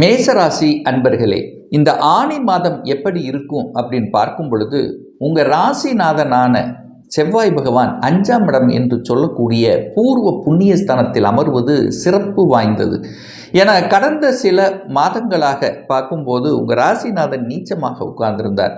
மேசராசி அன்பர்களே இந்த ஆணி மாதம் எப்படி இருக்கும் அப்படின்னு பார்க்கும் பொழுது உங்கள் ராசிநாதனான செவ்வாய் பகவான் அஞ்சாம் இடம் என்று சொல்லக்கூடிய பூர்வ புண்ணியஸ்தானத்தில் அமர்வது சிறப்பு வாய்ந்தது. என கடந்த சில மாதங்களாக பார்க்கும்போது உங்கள் ராசிநாதன் நீச்சமாக உட்கார்ந்திருந்தார்.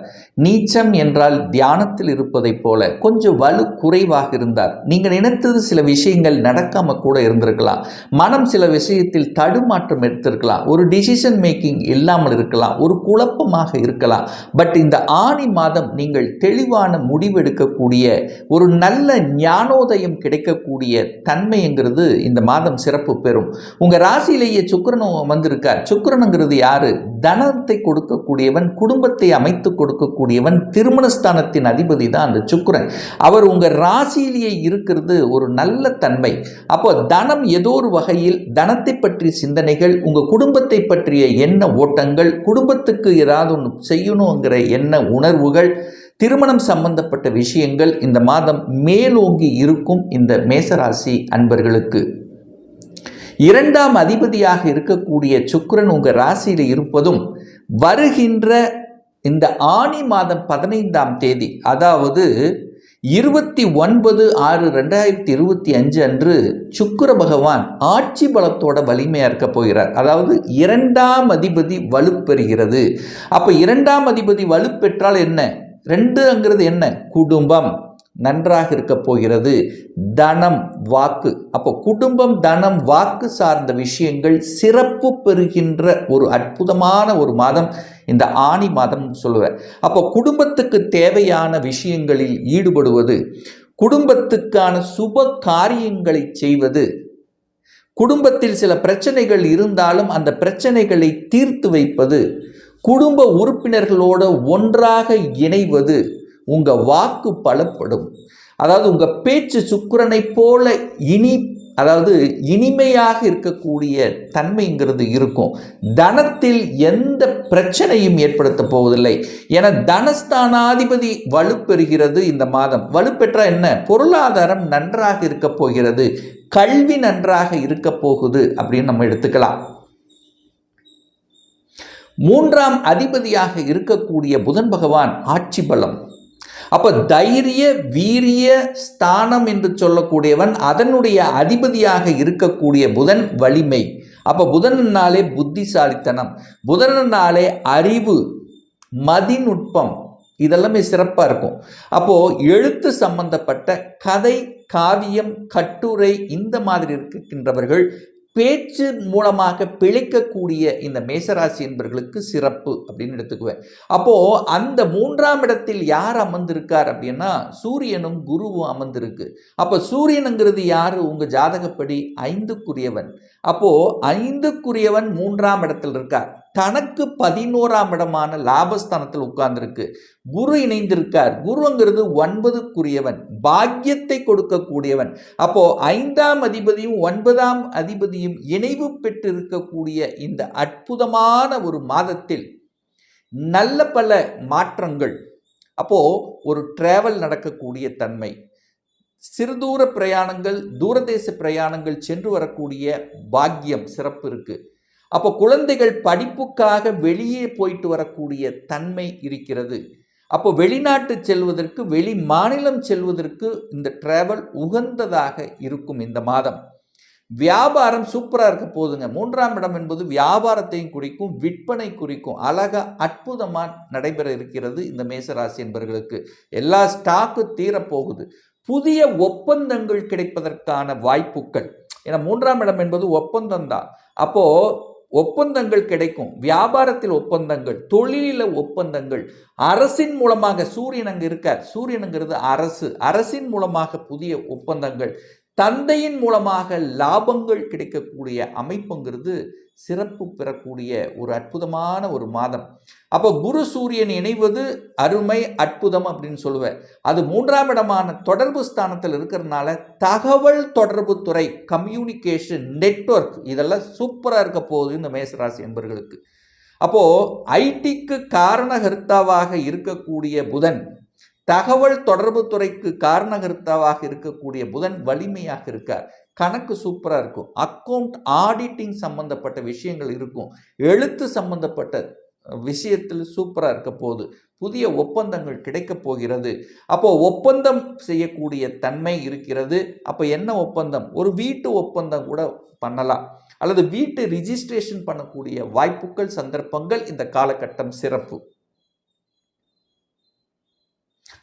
நீச்சம் என்றால் தியானத்தில் இருப்பதைப் போல கொஞ்சம் வலு குறைவாக இருந்தார். நீங்கள் நினைத்தது சில விஷயங்கள் நடக்காம கூட இருந்திருக்கலாம். மனம் சில விஷயத்தில் தடுமாற்றம் எடுத்திருக்கலாம். ஒரு டிசிஷன் மேக்கிங் இல்லாமல் இருக்கலாம். ஒரு குழப்பமாக இருக்கலாம். பட் இந்த ஆணி மாதம் நீங்கள் தெளிவான முடிவெடுக்கக்கூடிய ஒரு நல்ல ஞானோதயம் கிடைக்கக்கூடிய தன்மைங்கிறது இந்த மாதம் சிறப்பு பெறும். உங்கள் ராசியிலேயே சுக்கிரனும் வந்திருக்கார். சுக்கரனுங்கிறது யாரு? தனத்தை கொடுக்கக்கூடியவன் குடும்பத்தை அமைத்து கொடுக்கக்கூடியவன் திருமணஸ்தானத்தின் அதிபதி தான் அந்த சுக்கிரன். அவர் உங்கள் ராசியிலேயே இருக்கிறது ஒரு நல்ல தன்மை. அப்போ தனம் ஏதோ ஒரு வகையில் தனத்தை பற்றிய சிந்தனைகள் உங்கள் குடும்பத்தை பற்றிய எண்ண ஓட்டங்கள் குடும்பத்துக்கு ஏதாவது ஒன்று செய்யணுங்கிற எண்ண உணர்வுகள் திருமணம் சம்பந்தப்பட்ட விஷயங்கள் இந்த மாதம் மேலோங்கி இருக்கும் இந்த மேசராசி அன்பர்களுக்கு. இரண்டாம் அதிபதியாக இருக்கக்கூடிய சுக்கிரன் உங்கள் ராசியில் இருப்பதும் வருகின்ற இந்த ஆணி மாதம் பதினைந்தாம் தேதி அதாவது இருபத்தி ஒன்பது ஆறு ரெண்டாயிரத்தி இருபத்தி அஞ்சு அன்று சுக்கிர பகவான் ஆட்சி பலத்தோட வலிமையாக இருக்க போகிறார். அதாவது இரண்டாம் அதிபதி வலுப்பெறுகிறது. அப்போ இரண்டாம் அதிபதி வலுப்பெற்றால் என்ன? ரெண்டுங்கிறது என்ன? குடும்பம். நன்றாக இருக்க போகிறது. தனம் வாக்கு. அப்போ குடும்பம் தனம் வாக்கு சார்ந்த விஷயங்கள் சிறப்பு பெறுகின்ற ஒரு அற்புதமான ஒரு மாதம் இந்த ஆணி மாதம் சொல்லுவேன். அப்போ குடும்பத்துக்கு தேவையான விஷயங்களில் ஈடுபடுவது குடும்பத்துக்கான சுப காரியங்களை செய்வது குடும்பத்தில் சில பிரச்சனைகள் இருந்தாலும் அந்த பிரச்சனைகளை தீர்த்து வைப்பது குடும்ப உறுப்பினர்களோட ஒன்றாக இணைவது உங்கள் வாக்கு பலப்படும். அதாவது உங்கள் பேச்சு சுக்கரனை போல இனி அதாவது இனிமையாக இருக்கக்கூடிய தன்மைங்கிறது இருக்கும். தனத்தில் எந்த பிரச்சனையும் ஏற்படுத்த போவதில்லை. என தனஸ்தானாதிபதி வலுப்பெறுகிறது இந்த மாதம். வலுப்பெற்றால் என்ன? பொருளாதாரம் நன்றாக இருக்க போகிறது. கல்வி நன்றாக இருக்க போகுது அப்படின்னு நம்ம எடுத்துக்கலாம். மூன்றாம் அதிபதியாக இருக்கக்கூடிய புதன் பகவான் ஆட்சி பலம். அப்போ தைரிய வீரிய ஸ்தானம் என்று சொல்லக்கூடியவன் அதனுடைய அதிபதியாக இருக்கக்கூடிய புதன் வலிமை. அப்போ புதனாலே புத்திசாலித்தனம். புதனாலே அறிவு மதிநுட்பம். இதெல்லாமே சிறப்பாக இருக்கும். அப்போது எழுத்து சம்பந்தப்பட்ட கதை காவியம் கட்டுரை இந்த மாதிரி இருக்கின்றவர்கள் பேச்சு மூலமாக பிழைக்கக்கூடிய இந்த மேசராசி என்பர்களுக்கு சிறப்பு அப்படின்னு எடுத்துக்குவேன். அப்போது அந்த மூன்றாம் இடத்தில் யார் அமர்ந்திருக்கார் அப்படின்னா சூரியனும் குருவும் அமர்ந்திருக்கு. அப்போ சூரியனுங்கிறது யார்? உங்கள் ஜாதகப்படி ஐந்துக்குரியவன். அப்போது ஐந்துக்குரியவன் மூன்றாம் இடத்தில் இருக்கார். தனக்கு பதினோராம் இடமான லாபஸ்தானத்தில் உட்கார்ந்துருக்கு. குரு இணைந்திருக்கார். குருங்கிறது ஒன்பதுக்குரியவன். பாக்கியத்தை கொடுக்கக்கூடியவன். அப்போ ஐந்தாம் அதிபதியும் ஒன்பதாம் அதிபதியும் இணைவு பெற்றிருக்கக்கூடிய இந்த அற்புதமான ஒரு மாதத்தில் நல்ல பல மாற்றங்கள். அப்போ ஒரு டிராவல் நடக்கக்கூடிய தன்மை. சிறுதூர பிரயாணங்கள் தூரதேச பிரயாணங்கள் சென்று வரக்கூடிய பாக்கியம் சிறப்பு இருக்குது அப்போ குழந்தைகள் படிப்புக்காக வெளியே போயிட்டு வரக்கூடிய தன்மை இருக்கிறது. அப்போ வெளிநாட்டு செல்வதற்கு வெளி மாநிலம் செல்வதற்கு இந்த டிராவல் உகந்ததாக இருக்கும் இந்த மாதம். வியாபாரம் சூப்பராக இருக்க போதுங்க. மூன்றாம் இடம் என்பது வியாபாரத்தையும் குறிக்கும் விற்பனை குறிக்கும். அழகா அற்புதமாக நடைபெற இருக்கிறது இந்த மேசராசி என்பவர்களுக்கு எல்லா ஸ்டாக்கு தீரப்போகுது. புதிய ஒப்பந்தங்கள் கிடைப்பதற்கான வாய்ப்புகள். ஏன்னா மூன்றாம் இடம் என்பது ஒப்பந்தம் தான். அப்போது ஒப்பந்தங்கள் கிடைக்கும். வியாபாரத்தில் ஒப்பந்தங்கள் தொழிலில் ஒப்பந்தங்கள். அரசின் மூலமாக சூரியன் அங்கே இருக்கார். சூரியனுங்கிறது அரசு. அரசின் மூலமாக புதிய ஒப்பந்தங்கள். தந்தையின் மூலமாக லாபங்கள் கிடைக்கக்கூடிய அமைப்புங்கிறது சிறப்பு பெறக்கூடிய ஒரு அற்புதமான ஒரு மாதம். அப்போ குரு சூரியன் இணைவது அருமை அற்புதம் அப்படின்னு சொல்லுவேன் அது மூன்றாம் இடமான தொடர்பு ஸ்தானத்தில் இருக்கிறதுனால தகவல் தொடர்பு துறை கம்யூனிகேஷன் நெட்வொர்க் இதெல்லாம் சூப்பராக இருக்க போகுது இந்த மேசராசி என்பர்களுக்கு அப்போது ஐடிக்கு காரணகர்த்தாவாக இருக்கக்கூடிய புதன் தகவல் தொடர்பு துறைக்கு காரணகர்த்தாவாக இருக்கக்கூடிய புதன் வலிமையாக இருக்கார். கணக்கு சூப்பராக இருக்கும். அக்கௌண்ட் ஆடிட்டிங் சம்பந்தப்பட்ட விஷயங்கள் இருக்கும். எழுத்து சம்பந்தப்பட்ட விஷயத்தில் சூப்பராக இருக்க போகுது. புதிய ஒப்பந்தங்கள் கிடைக்கப் போகிறது. அப்போ ஒப்பந்தம் செய்யக்கூடிய தன்மை இருக்கிறது. அப்போ என்ன ஒப்பந்தம்? ஒரு வீட்டு ஒப்பந்தம் கூட பண்ணலாம். அல்லது வீட்டு ரிஜிஸ்ட்ரேஷன் பண்ணக்கூடிய வாய்ப்புகள் சந்தர்ப்பங்கள் இந்த காலகட்டம் சிறப்பு.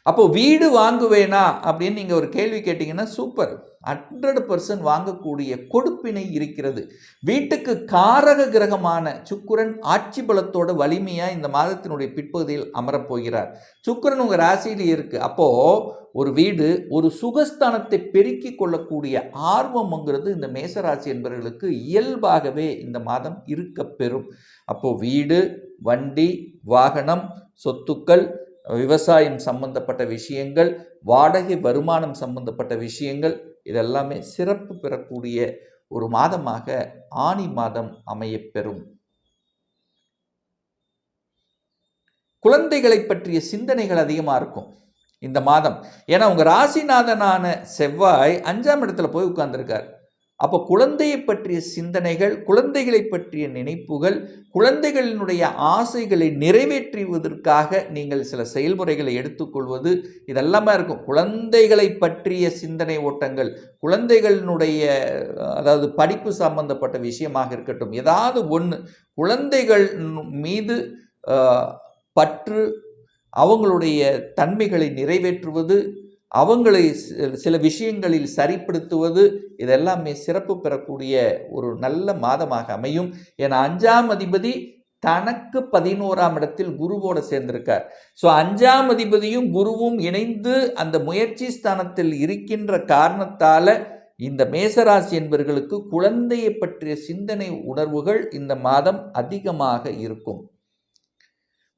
அப்போ வீடு வாங்குவேனா அப்படின்னு நீங்கள் ஒரு கேள்வி கேட்டிங்கன்னா சூப்பர் ஹண்ட்ரட் பர்சன்ட் வாங்கக்கூடிய கொடுப்பினை இருக்கிறது. வீட்டுக்கு காரக கிரகமான சுக்கிரன் ஆட்சி பலத்தோட வலிமையாக இந்த மாதத்தினுடைய பிற்பகுதியில் அமரப்போகிறார். சுக்கிரன் உங்கள் ராசியில் இருக்கு. அப்போ ஒரு வீடு ஒரு சுகஸ்தானத்தை பெருக்கி கொள்ளக்கூடிய ஆர்வம்ங்கிறது இந்த மேசராசி என்பவர்களுக்கு இயல்பாகவே இந்த மாதம் இருக்க பெறும் அப்போ வீடு வண்டி வாகனம் சொத்துக்கள் விவசாயம் சம்பந்தப்பட்ட விஷயங்கள் வாடகை வருமானம் சம்பந்தப்பட்ட விஷயங்கள் இதெல்லாமே சிறப்பு பெறக்கூடிய ஒரு மாதமாக ஆனி மாதம் அமையப்பெறும். குழந்தைகளை பற்றிய சிந்தனைகள் அதிகமாக இருக்கும் இந்த மாதம். ஏன்னா உங்கள் ராசிநாதனான செவ்வாய் அஞ்சாம் இடத்துல போய் உட்கார்ந்துருக்கார். அப்போ குழந்தையை பற்றிய சிந்தனைகள் குழந்தைகளை பற்றிய நினைப்புகள் குழந்தைகளினுடைய ஆசைகளை நிறைவேற்றுவதற்காக நீங்கள் சில செயல்முறைகளை எடுத்துக்கொள்வது இதெல்லாமே இருக்கும். குழந்தைகளை பற்றிய சிந்தனை ஓட்டங்கள் குழந்தைகளினுடைய அதாவது படிப்பு சம்பந்தப்பட்ட விஷயமாக இருக்கட்டும் ஏதாவது ஒன்று குழந்தைகள் மீது பற்று அவங்களுடைய தன்மைகளை நிறைவேற்றுவது அவங்களை சில விஷயங்களில் சரிப்படுத்துவது இதெல்லாமே சிறப்பு பெறக்கூடிய ஒரு நல்ல மாதமாக அமையும். ஏன்னா அஞ்சாம் அதிபதி தனக்கு பதினோராம் இடத்தில் குருவோடு சேர்ந்திருக்கார். ஸோ அஞ்சாம் அதிபதியும் குருவும் இணைந்து அந்த முயற்சி ஸ்தானத்தில் இருக்கின்ற காரணத்தால் இந்த மேசராசி என்பவர்களுக்கு குழந்தையை பற்றிய சிந்தனை உணர்வுகள் இந்த மாதம் அதிகமாக இருக்கும்.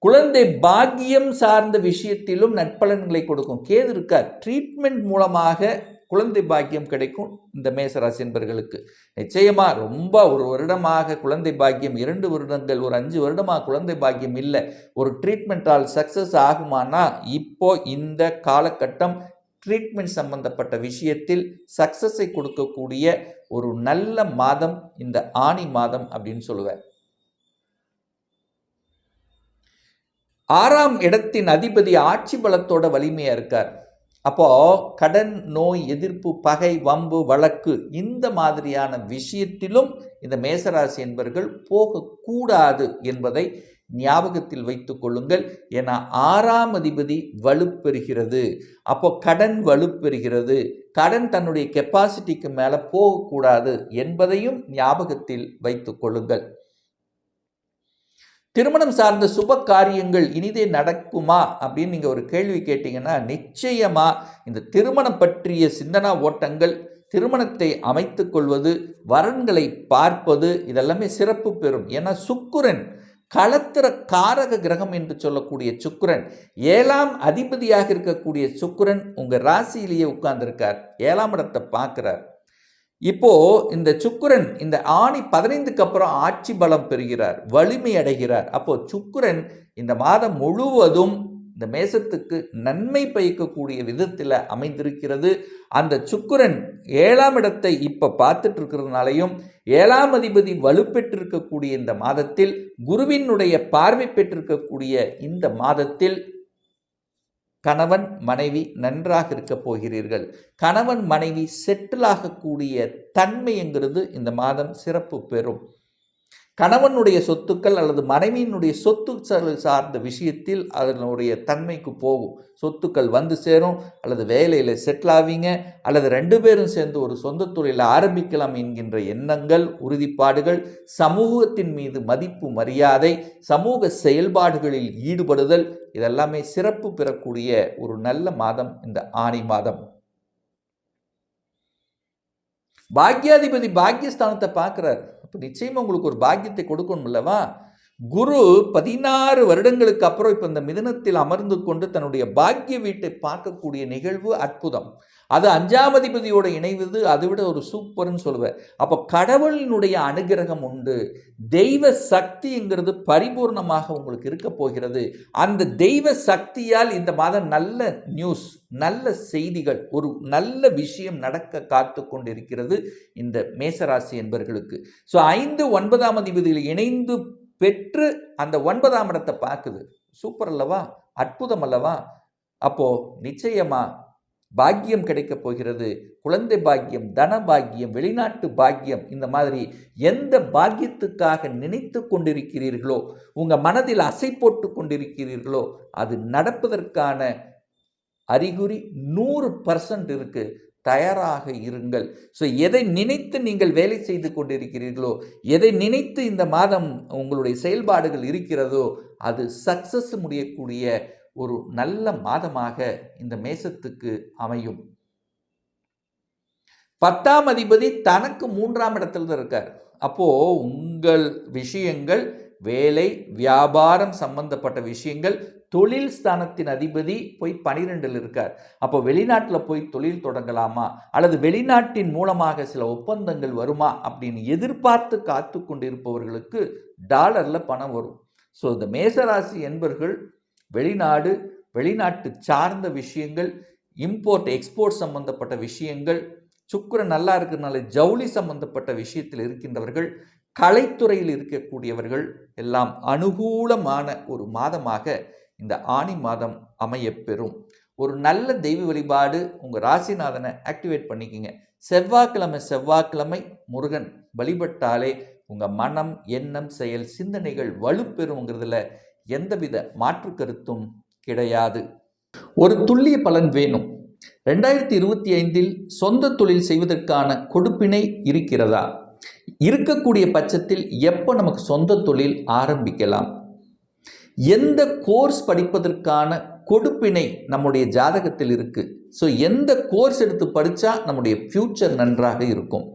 குழந்தை பாக்கியம் சார்ந்த விஷயத்திலும் நட்பலன்களை கொடுக்கும். கேது இருக்கார். ட்ரீட்மெண்ட் மூலமாக குழந்தை பாக்கியம் கிடைக்கும் இந்த மேசராசி என்பர்களுக்கு. நிச்சயமாக ரொம்ப ஒரு வருடமாக குழந்தை பாக்கியம் இரண்டு வருடங்கள் ஒரு அஞ்சு வருடமாக குழந்தை பாக்கியம் இல்லை. ஒரு ட்ரீட்மெண்ட்டால் சக்ஸஸ் ஆகுமானா இப்போ இந்த காலகட்டம் ட்ரீட்மெண்ட் சம்பந்தப்பட்ட விஷயத்தில் சக்ஸஸை கொடுக்கக்கூடிய ஒரு நல்ல மாதம் இந்த ஆணி மாதம் அப்படின்னு சொல்லுவேன். ஆறாம் இடத்தின் அதிபதி ஆட்சி பலத்தோட வலிமையாக இருக்கார். அப்போது கடன் நோய் எதிர்ப்பு பகை வம்பு வழக்கு இந்த மாதிரியான விஷயத்திலும் இந்த மேசராசி என்பவர்கள் போகக்கூடாது என்பதை ஞாபகத்தில் வைத்து கொள்ளுங்கள். ஏன்னா ஆறாம் அதிபதி வலுப்பெறுகிறது. அப்போ கடன் வலுப்பெறுகிறது. கடன் தன்னுடைய கெப்பாசிட்டிக்கு மேலே போகக்கூடாது என்பதையும் ஞாபகத்தில் வைத்து கொள்ளுங்கள். திருமணம் சார்ந்த சுப காரியங்கள் இனிதே நடக்குமா அப்படின்னு நீங்கள் ஒரு கேள்வி கேட்டிங்கன்னா நிச்சயமாக இந்த திருமணம் பற்றிய சிந்தனா ஓட்டங்கள் திருமணத்தை அமைத்து கொள்வது வரன்களை பார்ப்பது இதெல்லாமே சிறப்பு பெறும். ஏன்னா சுக்குரன் களத்திர காரக கிரகம் என்று சொல்லக்கூடிய சுக்குரன் ஏழாம் அதிபதியாக இருக்கக்கூடிய சுக்குரன் உங்கள் ராசியிலேயே உட்கார்ந்துருக்கார். ஏழாம் இடத்தை பார்க்குறார். இப்போ இந்த சுக்குரன் இந்த ஆணி பதினைந்துக்கு அப்புறம் ஆட்சி பலம் பெறுகிறார் வலிமை அடைகிறார். அப்போ சுக்குரன் இந்த மாதம் முழுவதும் இந்த மேசத்துக்கு நன்மை பயக்கக்கூடிய விதத்தில் அமைந்திருக்கிறது. அந்த சுக்குரன் ஏழாம் இடத்தை இப்போ பார்த்துட்டு இருக்கிறதுனாலையும் ஏழாம் அதிபதி வலுப்பெற்றிருக்கக்கூடிய இந்த மாதத்தில் குருவினுடைய பார்வை பெற்றிருக்கக்கூடிய இந்த மாதத்தில் கணவன் மனைவி நன்றாக இருக்கப் போகிறீர்கள். கணவன் மனைவி செட்டில் ஆகக்கூடிய தன்மைங்கிறது இந்த மாதம் சிறப்பு பெறும். கணவனுடைய சொத்துக்கள் அல்லது மனைவியினுடைய சொத்து சார்ந்த விஷயத்தில் அதனுடைய தன்மைக்கு போகும். சொத்துக்கள் வந்து சேரும் அல்லது வேலையில் செட்டில் ஆவீங்க அல்லது ரெண்டு பேரும் சேர்ந்து ஒரு சொந்த தொழிலை ஆரம்பிக்கலாம் என்கின்ற எண்ணங்கள் உறுதிப்பாடுகள் சமூகத்தின் மீது மதிப்பு மரியாதை சமூக செயல்பாடுகளில் ஈடுபடுதல் இதெல்லாமே சிறப்பு பெறக்கூடிய ஒரு நல்ல மாதம் இந்த ஆணி மாதம். பாக்யாதிபதி பாக்யஸ்தானத்தை பார்க்குறாரு. அப்போ நிச்சயமாக உங்களுக்கு ஒரு பாக்கியத்தை கொடுக்கணும் இல்லவா குரு பதினாறு வருடங்களுக்கு அப்புறம் இப்போ இந்த மிதனத்தில் அமர்ந்து கொண்டு தன்னுடைய பாக்கிய வீட்டை பார்க்கக்கூடிய நிகழ்வு அற்புதம். அது அஞ்சாம் அதிபதியோட இணைவது அதை விட ஒரு சூப்பர்னு சொல்லுவேன். அப்போ கடவுளினுடைய அனுகிரகம் உண்டு. தெய்வ சக்திங்கிறது பரிபூர்ணமாக உங்களுக்கு இருக்க போகிறது. அந்த தெய்வ சக்தியால் இந்த மாதம் நல்ல நியூஸ் நல்ல செய்திகள் ஒரு நல்ல விஷயம் நடக்க காத்து கொண்டிருக்கிறது இந்த மேசராசி என்பர்களுக்கு. ஸோ ஐந்து ஒன்பதாம் அதிபதியில் இணைந்து பெற்று அந்த ஒன்பதாம் இடத்தை பார்க்குது. சூப்பர் அல்லவா? அற்புதம் அல்லவா? அப்போ நிச்சயமா பாக்கியம் கிடைக்கப் போகிறது. குழந்தை பாக்கியம் தன பாக்கியம் வெளிநாட்டு பாக்கியம் இந்த மாதிரி எந்த பாக்கியத்துக்காக நினைத்து கொண்டிருக்கிறீர்களோ உங்க மனதில் அசை போட்டு கொண்டிருக்கிறீர்களோ அது நடப்பதற்கான அறிகுறி நூறு பர்சன்ட் இருக்குது தயாராக இருங்கள். ஸோ எதை நினைத்து நீங்கள் வேலை செய்து கொண்டிருக்கிறீர்களோ எதை நினைத்து இந்த மாதம் உங்களுடைய செயல்பாடுகள் இருக்கிறதோ அது சக்சஸ் முடியக்கூடிய ஒரு நல்ல மாதமாக இந்த மேசத்துக்கு அமையும். பத்தாம் அதிபதி தனக்கு மூன்றாம் இடத்துல தான் இருக்கார். அப்போ உங்கள் விஷயங்கள் வேலை வியாபாரம் சம்பந்தப்பட்ட விஷயங்கள். தொழில் ஸ்தானத்தின் அதிபதி போய் பனிரெண்டில் இருக்கார். அப்போ வெளிநாட்டில் போய் தொழில் தொடங்கலாமா? அல்லது வெளிநாட்டின் மூலமாக சில ஒப்பந்தங்கள் வருமா? அப்படின்னு எதிர்பார்த்து காத்து கொண்டிருப்பவர்களுக்கு டாலரில் பணம் வரும். ஸோ இந்த மேசராசி என்பர்கள் வெளிநாடு வெளிநாட்டு சார்ந்த விஷயங்கள் இம்போர்ட் எக்ஸ்போர்ட் சம்பந்தப்பட்ட விஷயங்கள் சுக்கரன் நல்லா இருக்கிறதுனால ஜவுளி சம்பந்தப்பட்ட விஷயத்தில் இருக்கின்றவர்கள் கலைத்துறையில் இருக்கக்கூடியவர்கள் எல்லாம் அனுகூலமான ஒரு மாதமாக இந்த ஆணி மாதம் அமையப்பெறும். ஒரு நல்ல தெய்வ வழிபாடு உங்கள் ராசிநாதனை ஆக்டிவேட் பண்ணிக்கோங்க. செவ்வாய்க்கிழமை செவ்வாய்க்கிழமை முருகன் வழிபட்டாலே உங்கள் மனம் எண்ணம் செயல் சிந்தனைகள் வலுப்பெறுங்கிறதுல எந்தவித மாற்று கருத்தும் கிடையாது. ஒரு துல்லிய பலன் வேணும். ரெண்டாயிரத்தி இருபத்தி ஐந்தில் சொந்த தொழில் செய்வதற்கான கொடுப்பினை இருக்கிறதா? இருக்கக்கூடிய பட்சத்தில் எப்போ நமக்கு சொந்த தொழில் ஆரம்பிக்கலாம்? எந்த கோர்ஸ் படிப்பதற்கான கொடுப்பினை நம்முடைய ஜாதகத்தில் இருக்குது ஸோ எந்த கோர்ஸ் எடுத்து படித்தா நம்முடைய ஃப்யூச்சர் நன்றாக இருக்கும்?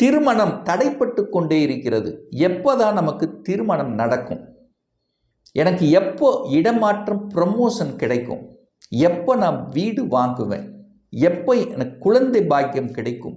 திருமணம் தடைப்பட்டு கொண்டே இருக்கிறது. எப்போதான் நமக்கு திருமணம் நடக்கும்? எனக்கு எப்போ இடமாற்றம் ப்ரமோஷன் கிடைக்கும்? எப்போ நான் வீடு வாங்குவேன்? எப்போ எனக்கு குழந்தை பாக்கியம் கிடைக்கும்?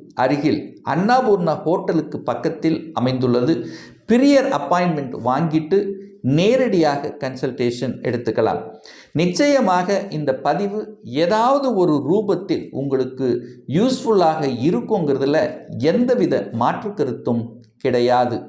அருகில் அன்னாபூர்ணா ஹோட்டலுக்கு பக்கத்தில் அமைந்துள்ளது. பிரியர் அப்பாயின்மெண்ட் வாங்கிட்டு நேரடியாக கன்சல்டேஷன் எடுத்துக்கலாம். நிச்சயமாக இந்த பதிவு ஏதாவது ஒரு ரூபத்தில் உங்களுக்கு யூஸ்ஃபுல்லாக இருக்குங்கிறதுல எந்தவித மாற்று கருத்தும் கிடையாது.